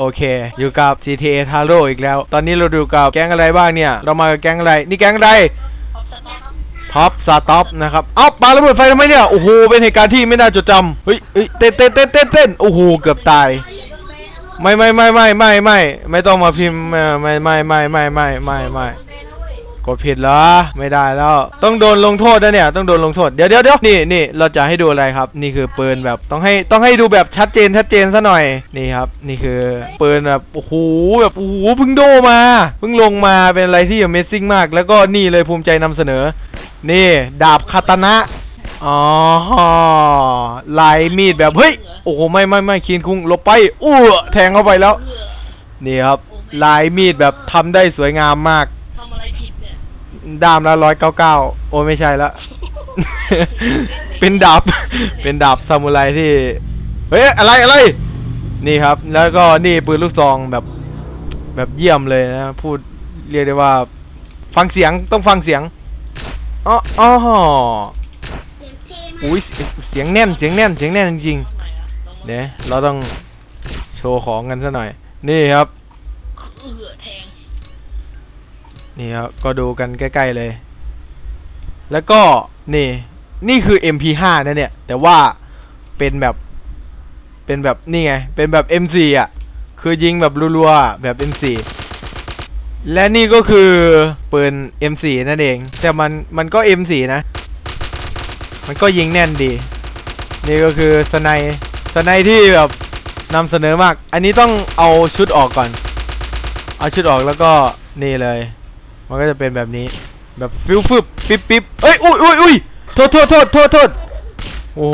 โอเค อยู่กับ GTA t a r o อีกแล้ว ตอนนี้เราดูกับแก๊งอะไรบ้างเนี่ย เรามากับแก๊งอะไร นี่แก๊งอะไร ท็อปสต็อปนะครับ เอ้าปาระเบิดไฟทำไมเนี่ย โอ้โห เป็นเหตุการณ์ที่ไม่น่าจดจำเฮ้ยเต้นเต้นเต้นเต้นเต้นโอ้โห เกือบตาย ไม่ไม่ไม่ไม่ไม่ไม่ไม่ต้องมาพิมพ์ ไม่ไม่ไม่ไม่ไม่ไม่ไม่ กดผิดเหรอไม่ได้แล้ว ต้องโดนลงโทษนะเนี่ย ต้องโดนลงโทษ เดี๋ยวเดี๋ยวเดี๋ยวนี่นี่เราจะให้ดูอะไรครับ นี่คือปืนแบบต้องให้ต้องให้ดูแบบชัดเจนชัดเจนซะหน่อย นี่ครับ นี่คือปืนแบบโอ้โหแบบโอ้โหเพิ่งโดมาเพิ่งลงมาเป็นอะไรที่ Amazing มาก แล้วก็นี่เลยภูมิใจนำเสนอ นี่ดาบคาตานะอ๋อลายมีดแบบเฮ้ยโอ้โหไม่ไม่ไม่คีนคุ้งลบไปอู้แทงเข้าไปแล้ว นี่ครับลายมีดแบบทำได้สวยงามมาก ทำอะไรผิดเนี่ย ดามละร้อยเก้าเก้าโอ้ไม่ใช่ละ เป็นดาบ เป็นดาบซามูไรที่ เฮ้ย อะไรอะไร นี่ครับ แล้วก็นี่ปืนลูกซองแบบ แบบเยี่ยมเลยนะ พูดเรียกได้ว่า ฟังเสียงต้องฟังเสียงอ๋ออ๋ออุ้ยเสียงแน่นเสียงแน่นเสียงแน่นจริงทำไมครับต้องๆเนี่ยเราต้องโชว์ของกันซะหน่อย นี่ครับเอือแทง นี่ครับก็ดูกันใกล้ ๆเลย แล้วก็นี่นี่คือ MP5 นะเนี่ย แต่ว่าเป็นแบบเป็นแบบนี่ไง เป็นแบบ M4 อะ คือยิงแบบรัวๆแบบ M4 และนี่ก็คือปืน M4 นั่นเอง แต่มันมันก็ M4 นะ มันก็ยิงแน่นดี นี่ก็คือสไนป์สไนป์ที่แบบนำเสนอมาก อันนี้ต้องเอาชุดออกก่อน เอาชุดออกแล้วก็นี่เลย มันก็จะเป็นแบบนี้แบบฟิวฟึบปิ๊บปิ๊บเอ้ยอุ้ยอุ้ยอุ้ยโทษโทษโทษโทษโทษโอ้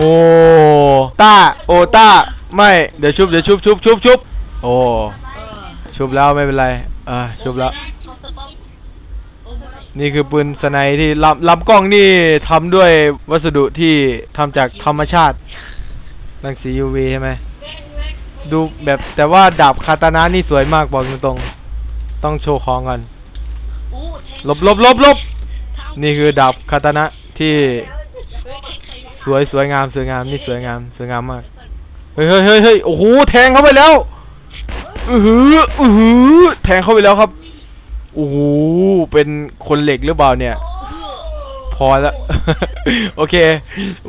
ตาโอตาไม่เดี๋ยวชุบเดี๋ยวชุบชุบชุบชุบโอ้ชุบแล้วไม่เป็นไรอ่าชุบแล้วนี่คือปืนสไนที่ลำลำกล้องนี่ทำด้วยวัสดุที่ทำจากธรรมชาติรังสี UV ใช่ไหมดูแบบแต่ว่าดาบคาตานะนี่สวยมากบอกตรงๆต้องโชว์ของก่อน หลบหลบหลบหลบนี่คือดาบคาตานะที่สวยสวยงามสวยงามนี่สวยงามสวยงามมากเฮ้ยเฮ้ยเฮ้ยเฮ้ยโอ้โหแทงเข้าไปแล้วอือหืออือหือแทงเข้าไปแล้วครับโอ้โหเป็นคนเหล็กหรือเปล่าเนี่ย พอแล้วโอเค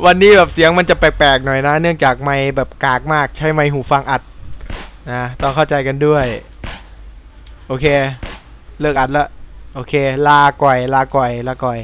วันนี้แบบเสียงมันจะแปลกๆหน่อยนะ เนื่องจากไมค์แบบกากมากใช้ไมค์หูฟังอัดนะต้องเข้าใจกันด้วย โอเค เลิกอัดละ โอเค ลาก่อย ลาก่อย ลาก่อย